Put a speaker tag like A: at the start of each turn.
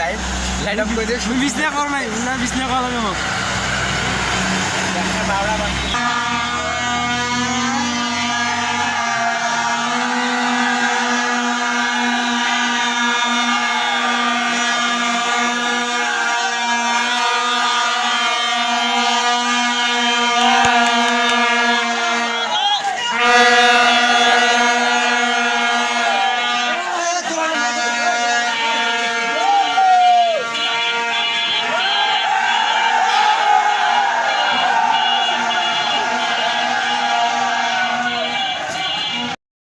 A: light light off করে দিয়ে বিছনা করো নাই না বিছনা করা লাগে